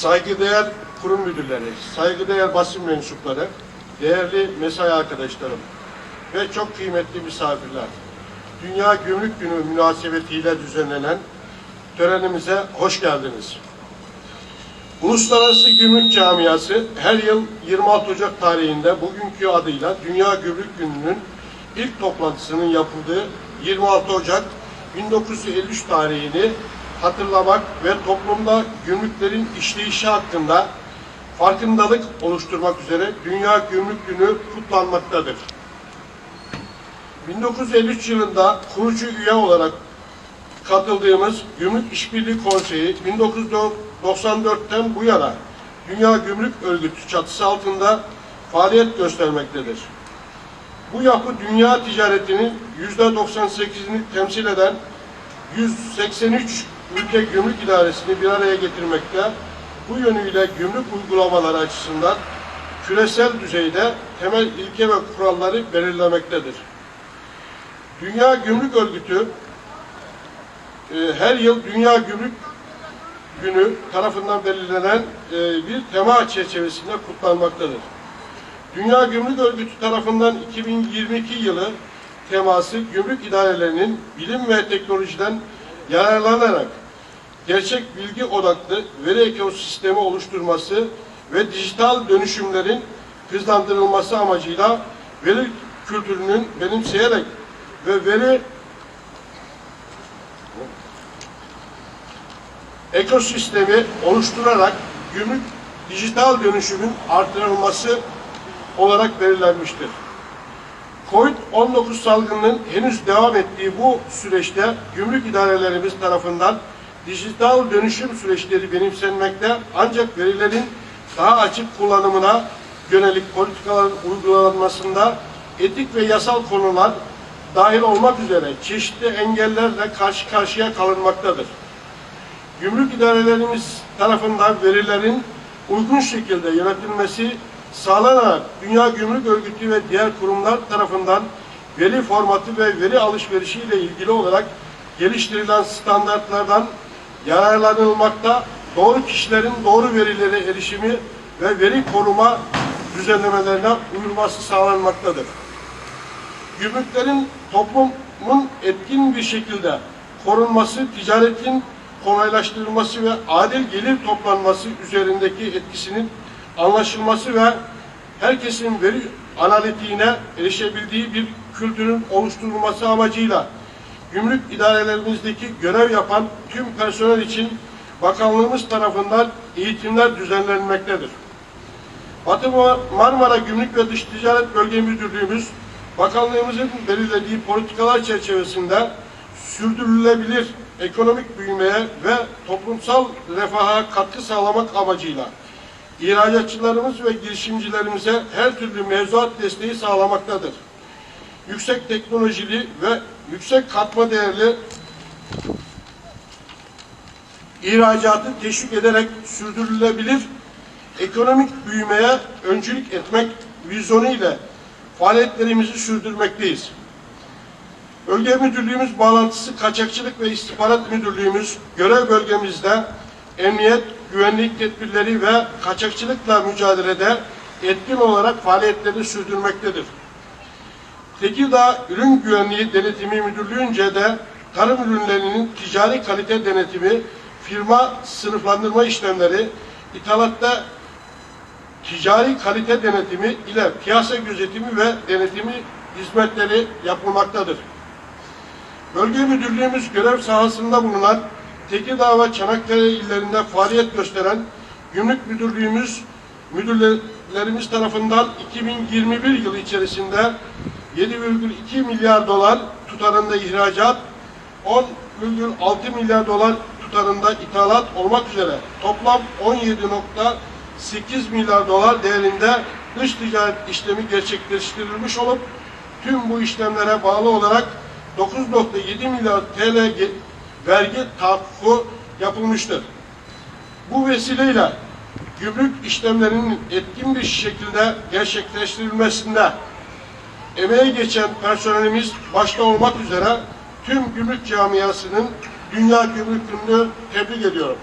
saygıdeğer kurum müdürleri, saygıdeğer basın mensupları, değerli mesai arkadaşlarım ve çok kıymetli misafirler. Dünya Gümrük Günü münasebetiyle düzenlenen törenimize hoş geldiniz. Uluslararası Gümrük Camiası her yıl 26 Ocak tarihinde bugünkü adıyla Dünya Gümrük Günü'nün ilk toplantısının yapıldığı 26 Ocak 1953 tarihini hatırlamak ve toplumda gümrüklerin işleyişi hakkında farkındalık oluşturmak üzere Dünya Gümrük Günü kutlanmaktadır. 1953 yılında kurucu üye olarak katıldığımız Gümrük İşbirliği Konseyi 1994'ten bu yana Dünya Gümrük Örgütü çatısı altında faaliyet göstermektedir. Bu yapı dünya ticaretinin %98'ini temsil eden 183 ülke gümrük idaresini bir araya getirmekte, bu yönüyle gümrük uygulamaları açısından küresel düzeyde temel ilke ve kuralları belirlemektedir. Dünya Gümrük Örgütü e, her yıl Dünya Gümrük Günü tarafından belirlenen e, bir tema çerçevesinde kutlanmaktadır. Dünya Gümrük Örgütü tarafından 2022 yılı teması gümrük idarelerinin bilim ve teknolojiden yararlanarak gerçek bilgi odaklı veri ekosistemi oluşturması ve dijital dönüşümlerin hızlandırılması amacıyla veri kültürünün benimseyerek ve veri ekosistemi oluşturarak gümrük dijital dönüşümün artırılması olarak belirlenmiştir. Covid-19 salgınının henüz devam ettiği bu süreçte gümrük idarelerimiz tarafından dijital dönüşüm süreçleri benimsenmekte ancak verilerin daha açık kullanımına yönelik politikaların uygulanmasında etik ve yasal konular dahil olmak üzere çeşitli engellerle karşı karşıya kalınmaktadır. Gümrük idarelerimiz tarafından verilerin uygun şekilde yönetilmesi sağlanarak Dünya Gümrük Örgütü ve diğer kurumlar tarafından veri formatı ve veri alışverişi ile ilgili olarak geliştirilen standartlardan yararlanılmakta, doğru kişilerin doğru verilere erişimi ve veri koruma düzenlemelerine uyulması sağlanmaktadır. Gümrüklerin toplumun etkin bir şekilde korunması, ticaretin kolaylaştırılması ve adil gelir toplanması üzerindeki etkisinin anlaşılması ve herkesin veri analitiğine erişebildiği bir kültürün oluşturulması amacıyla gümrük idarelerimizdeki görev yapan tüm personel için bakanlığımız tarafından eğitimler düzenlenmektedir. Batı Marmara Gümrük ve Dış Ticaret Bölge Müdürlüğümüz bakanlığımızın belirlediği politikalar çerçevesinde sürdürülebilir ekonomik büyümeye ve toplumsal refaha katkı sağlamak amacıyla ihracatçılarımız ve girişimcilerimize her türlü mevzuat desteği sağlamaktadır. Yüksek teknolojili ve yüksek katma değerli ihracatı teşvik ederek sürdürülebilir ekonomik büyümeye öncülük etmek vizyonu ile faaliyetlerimizi sürdürmekteyiz. Bölge Müdürlüğümüz bağlantısı Kaçakçılık ve İstihbarat Müdürlüğümüz görev bölgemizde emniyet, güvenlik tedbirleri ve kaçakçılıkla mücadelede etkin olarak faaliyetlerini sürdürmektedir. Tekirdağ Ürün Güvenliği Denetimi Müdürlüğü'nce de tarım ürünlerinin ticari kalite denetimi, firma sınıflandırma işlemleri, ithalatta ticari kalite denetimi ile piyasa gözetimi ve denetimi hizmetleri yapılmaktadır. Bölge Müdürlüğümüz görev sahasında bulunan Tekirdağ ve Çanakkale illerinde faaliyet gösteren Gümrük Müdürlüğümüz müdürlerimiz tarafından 2021 yılı içerisinde 7,2 milyar dolar tutarında ihracat, 10,6 milyar dolar tutarında ithalat olmak üzere toplam 17.8 milyar dolar değerinde dış ticaret işlemi gerçekleştirilmiş olup tüm bu işlemlere bağlı olarak 9.7 milyar TL vergi tahakkuku yapılmıştır. Bu vesileyle gümrük işlemlerinin etkin bir şekilde gerçekleştirilmesinde emeği geçen personelimiz başta olmak üzere tüm gümrük camiasının Dünya Gümrük Günü'nü tebrik ediyorum.